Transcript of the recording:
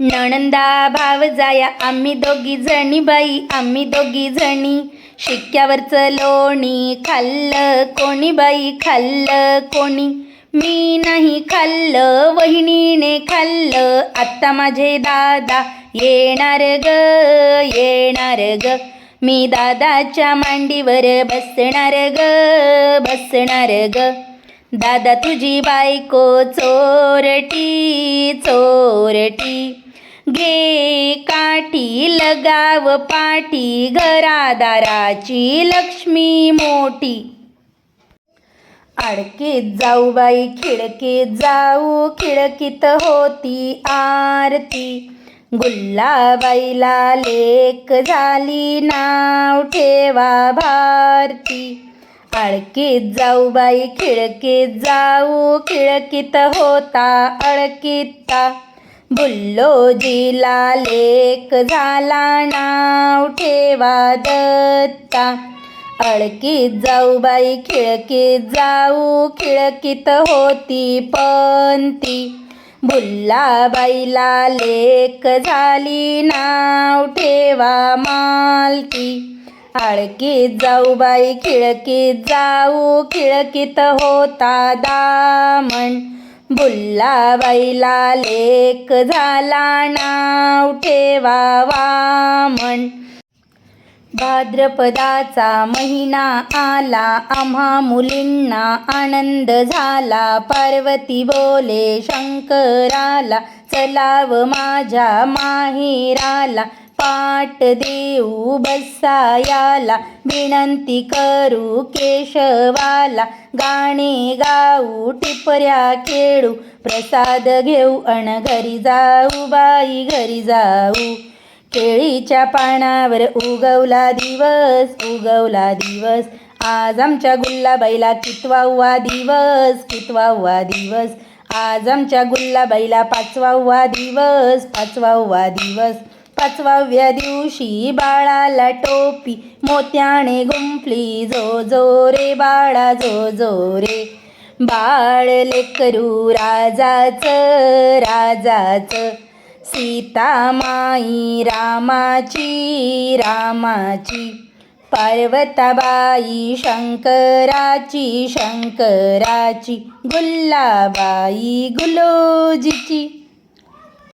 नणंदा भाव जाया आम्ही दोघी जणी बाई आम्ही दोघी जणी. शिक्क्यावरचं लोणी खाल्लं कोणी बाई खाल्लं कोणी. मी नाही खाल्लं वहिनीने खाल्लं. आत्ता माझे दादा येणार ग येणार ग. मी दादाच्या मांडीवर बसणार ग बसणार ग. दादा तुझी बायको चोरटी चोरटी. घे काठी लगाव पाठी घरादाराची लक्ष्मी मोठी. आडकीत जाऊ बाई खिडकीत जाऊ खिडकीत होती आरती. गुल्लाबाईला लेक झाली नाव ठेवा भारती. अडकीत जाऊ बाई खिडकीत जाऊ खिडकीत होता अडकीता. बुल्लोजीला लेक झाला नाव ठेवा दत्ता. अळकीत जाऊ बाई खिळकीत जाऊ खिळकीत होती पंती. बुल्लाबाईला लेक झाली नाव ठेवा मालती आळकीत जाऊ बाई खिळकीत जाऊ खिळकीत होता दामण बुल्लाबाईला लेक झाला नाव ठेवा म्हण. भाद्रपदाचा महिना आला आम्हा मुलींना आनंद झाला. पार्वती बोले शंकराला चलाव माझ्या माहेराला. पाट देऊ बसायाला विनंती करू केशवाला. गाणे गाऊ टिपऱ्या खेळू प्रसाद घेऊ अण घरी जाऊ बाई घरी जाऊ. केळीच्या पानावर उगवला दिवस उगवला दिवस. आज आमच्या गुल्लाबाईला कितवावा दिवस कितवावा दिवस. आज आमच्या गुल्लाबाईला पाचवावा दिवस पाचवावा दिवस. पाचवाव्या दिवशी बाळाला टोपी मोत्याने गुंफली जो जो रे बाळा जो जो रे. बाळ लेकरू राजाचं राजाचं. सीतामाई रामाची रामाची. पार्वताबाई शंकराची शंकराची. गुल्लाबाई गुलोजीची.